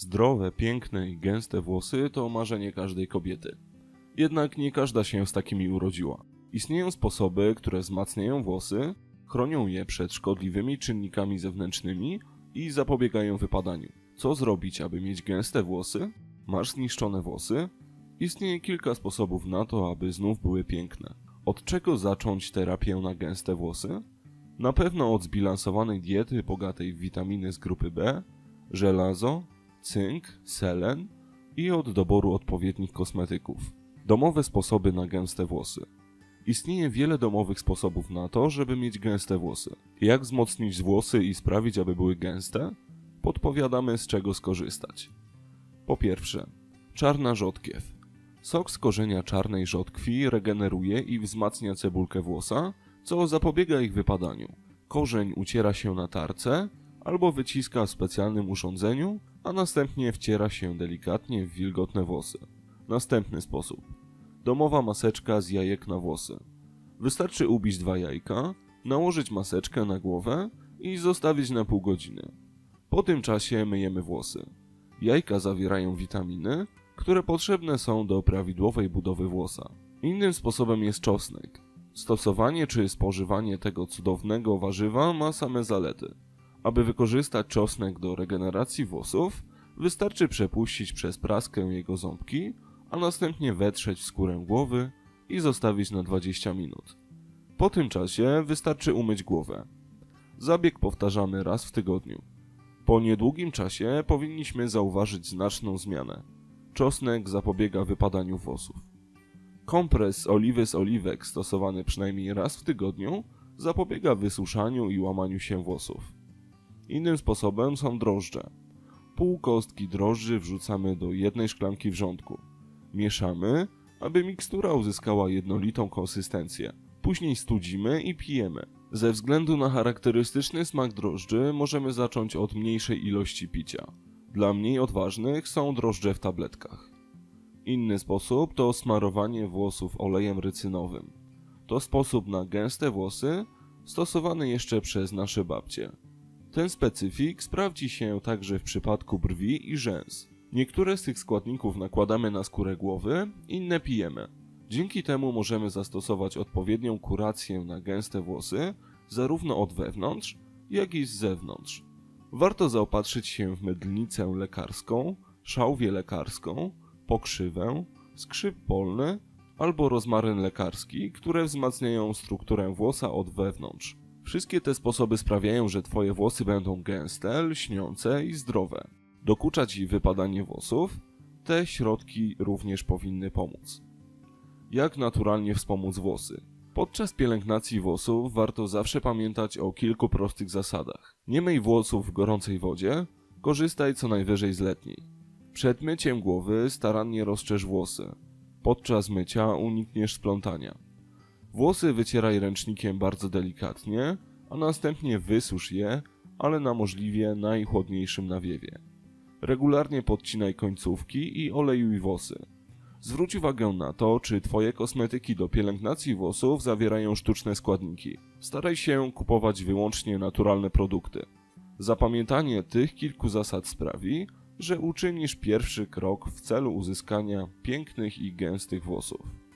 Zdrowe, piękne i gęste włosy to marzenie każdej kobiety. Jednak nie każda się z takimi urodziła. Istnieją sposoby, które wzmacniają włosy, chronią je przed szkodliwymi czynnikami zewnętrznymi i zapobiegają wypadaniu. Co zrobić, aby mieć gęste włosy? Masz zniszczone włosy? Istnieje kilka sposobów na to, aby znów były piękne. Od czego zacząć terapię na gęste włosy? Na pewno od zbilansowanej diety bogatej w witaminy z grupy B, żelazo, cynk, selen i od doboru odpowiednich kosmetyków. Domowe sposoby na gęste włosy. Istnieje wiele domowych sposobów na to, żeby mieć gęste włosy. Jak wzmocnić włosy i sprawić, aby były gęste? Podpowiadamy z czego skorzystać. Po pierwsze, czarna rzodkiew. Sok z korzenia czarnej rzodkwi regeneruje i wzmacnia cebulkę włosa, co zapobiega ich wypadaniu. Korzeń uciera się na tarce albo wyciska w specjalnym urządzeniu, a następnie wciera się delikatnie w wilgotne włosy. Następny sposób. Domowa maseczka z jajek na włosy. Wystarczy ubić dwa jajka, nałożyć maseczkę na głowę i zostawić na pół godziny. Po tym czasie myjemy włosy. Jajka zawierają witaminy, które potrzebne są do prawidłowej budowy włosa. Innym sposobem jest czosnek. Stosowanie czy spożywanie tego cudownego warzywa ma same zalety. Aby wykorzystać czosnek do regeneracji włosów, wystarczy przepuścić przez praskę jego ząbki, a następnie wetrzeć w skórę głowy i zostawić na 20 minut. Po tym czasie wystarczy umyć głowę. Zabieg powtarzamy raz w tygodniu. Po niedługim czasie powinniśmy zauważyć znaczną zmianę. Czosnek zapobiega wypadaniu włosów. Kompres oliwy z oliwek stosowany przynajmniej raz w tygodniu zapobiega wysuszaniu i łamaniu się włosów. Innym sposobem są drożdże. Pół kostki drożdży wrzucamy do jednej szklanki wrzątku. Mieszamy, aby mikstura uzyskała jednolitą konsystencję. Później studzimy i pijemy. Ze względu na charakterystyczny smak drożdży możemy zacząć od mniejszej ilości picia. Dla mniej odważnych są drożdże w tabletkach. Inny sposób to smarowanie włosów olejem rycynowym. To sposób na gęste włosy stosowany jeszcze przez nasze babcie. Ten specyfik sprawdzi się także w przypadku brwi i rzęs. Niektóre z tych składników nakładamy na skórę głowy, inne pijemy. Dzięki temu możemy zastosować odpowiednią kurację na gęste włosy, zarówno od wewnątrz, jak i z zewnątrz. Warto zaopatrzyć się w mydlnicę lekarską, szałwię lekarską, pokrzywę, skrzyp polny albo rozmaryn lekarski, które wzmacniają strukturę włosa od wewnątrz. Wszystkie te sposoby sprawiają, że Twoje włosy będą gęste, lśniące i zdrowe. Dokucza Ci wypadanie włosów? Te środki również powinny pomóc. Jak naturalnie wspomóc włosy? Podczas pielęgnacji włosów warto zawsze pamiętać o kilku prostych zasadach. Nie myj włosów w gorącej wodzie, korzystaj co najwyżej z letniej. Przed myciem głowy starannie rozczesz włosy. Podczas mycia unikniesz splątania. Włosy wycieraj ręcznikiem bardzo delikatnie, a następnie wysusz je, ale na możliwie najchłodniejszym nawiewie. Regularnie podcinaj końcówki i olejuj włosy. Zwróć uwagę na to, czy Twoje kosmetyki do pielęgnacji włosów zawierają sztuczne składniki. Staraj się kupować wyłącznie naturalne produkty. Zapamiętanie tych kilku zasad sprawi, że uczynisz pierwszy krok w celu uzyskania pięknych i gęstych włosów.